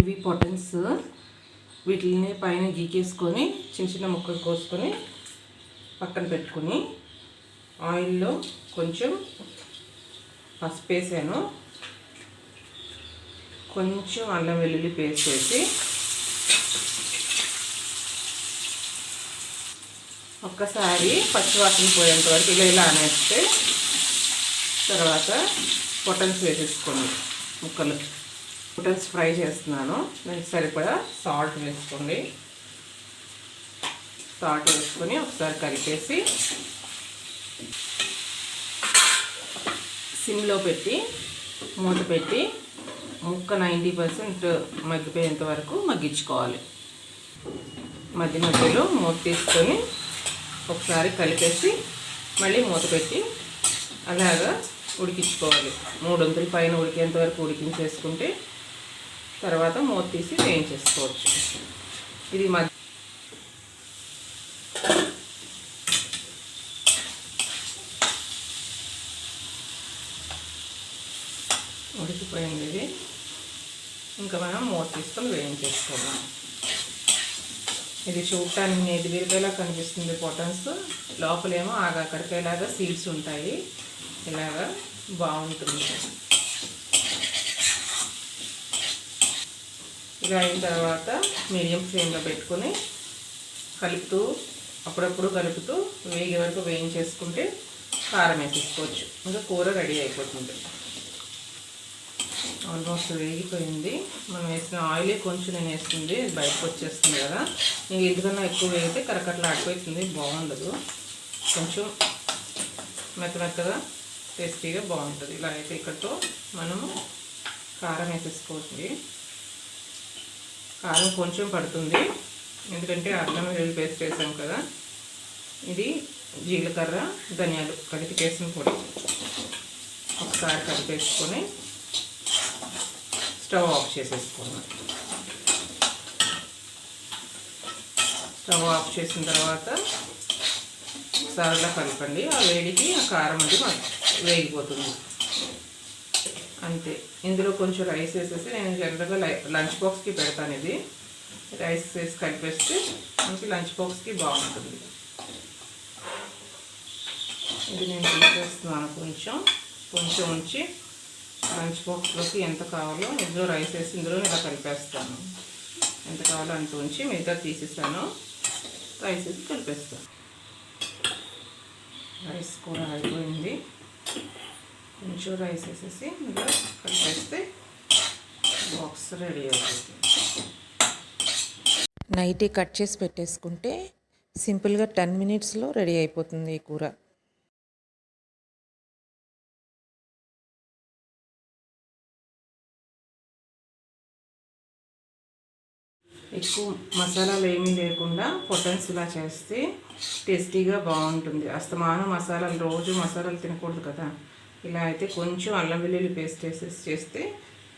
ఇవి పొటన్స్. వీటిని పైన గీకేసుకొని చిన్న చిన్న ముక్కలు కోసుకొని పక్కన పెట్టుకుని ఆయిల్లో కొంచెం పసుపు వేసాను. కొంచెం అల్లం వెల్లుల్లి పేస్ట్ వేసి ఒక్కసారి పచ్చివాసన పోయేంత వరకు ఇలా ఇలా అనేస్తే తర్వాత పొటన్స్ వేసేసుకోండి ముక్కలు. పొటన్స్ ఫ్రై చేస్తున్నాను. దానికి సరిపడా సాల్ట్ వేసుకోండి. సాల్ట్ వేసుకొని ఒకసారి కలిపేసి సిమ్లో పెట్టి మూత పెట్టి ముక్క నైంటీ పర్సెంట్ మగ్గిపోయేంత వరకు మగ్గించుకోవాలి. మధ్య మధ్యలో మూత తీసుకొని ఒకసారి కలిపేసి మళ్ళీ మూత పెట్టి అలాగా ఉడికించుకోవాలి. మూడు వందల పైన ఉడికేంత వరకు ఉడికించేసుకుంటే తర్వాత మూత తీసి వేయించేసుకోవచ్చు. ఇది మధ్య ఉడికిపోయింది ఇది. ఇంకా మనం మూత తీసుకొని వేయించేసుకుందాం. ఇది చూడటానికి నేతి బీరకాయలా కనిపిస్తుంది పొటన్స్ లోపలేమో ఆగాకరకాయలాగా సీడ్స్ ఉంటాయి. ఇలాగా బాగుంటుంది. ఇలా అయిన తర్వాత మీడియం ఫ్లేమ్లో పెట్టుకొని కలుపుతూ అప్పుడప్పుడు కలుపుతూ వేగే వరకు వేయించేసుకుంటే కారం వేసేసుకోవచ్చు. ఇంకా కూర రెడీ అయిపోతుంది. ఆల్మోస్ట్ వేగిపోయింది. మనం వేసిన ఆయిలే కొంచెం నేను వేస్తుంది బయటకు వచ్చేస్తుంది కదా. నీకు ఎందుకన్నా ఎక్కువ వేగితే కరకట్లా ఆడిపోతుంది బాగుండదు. కొంచెం మెత్త మెత్తగా టేస్టీగా బాగుంటుంది. ఇలా అయితే ఇక్కడతో మనము కారం వేసేసుకోవచ్చు. కారం కొంచెం పడుతుంది. ఎందుకంటే అల్లం వెల్లుల్లి పేస్ట్ వేసాం కదా. ఇది జీలకర్ర ధనియాలు కలిపి వేసిన పొడి. ఒకసారి కలిపేసుకొని స్టవ్ ఆఫ్ చేసేసుకున్నాం స్టవ్ ఆఫ్ చేసిన తర్వాత ఒకసారిలా కలపండి. ఆ వేడికి ఆ కారం అది వేగిపోతుంది. అంతే. ఇందులో కొంచెం రైస్ వేసేసి నేను జనరల్గా లంచ్ బాక్స్కి పెడతాను ఇది. రైస్ వేసి కలిపేస్తే మనకి లంచ్ బాక్స్కి బాగుంటుంది. ఇది నేను తీసేస్తున్నాను కొంచెం. కొంచెం ఉంచి లంచ్ బాక్స్లోకి ఎంత కావాలో ఇందులో రైస్ వేసి ఇందులో ఇలా కలిపేస్తాను. ఎంత కావాలో అంత ఉంచి మిగతా తీసేసాను. రైస్ వేసి కలిపేస్తాను. రైస్ కూడా అయిపోయింది. కొంచెం రైస్ వేసేసి ఇందులో కలిపేస్తే బాక్స్ రెడీ అవుతుంది. నైటే కట్ చేసి పెట్టేసుకుంటే సింపుల్గా టెన్ మినిట్స్లో రెడీ అయిపోతుంది ఈ కూర. ఎక్కువ మసాలాలు ఏమీ లేకుండా పొటన్స్ ఇలా చేస్తే టేస్టీగా బాగుంటుంది. అస్తమానం మసాలాలు రోజు మసాలాలు తినకూడదు కదా. ఇలా అయితే కొంచెం అల్లం వెల్లుల్లి పేస్ట్ వేసేసి చేస్తే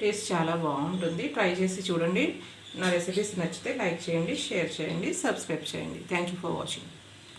టేస్ట్ చాలా బాగుంటుంది. ట్రై చేసి చూడండి. నా రెసిపీస్ నచ్చితే లైక్ చేయండి షేర్ చేయండి సబ్స్క్రైబ్ చేయండి. Thank you for watching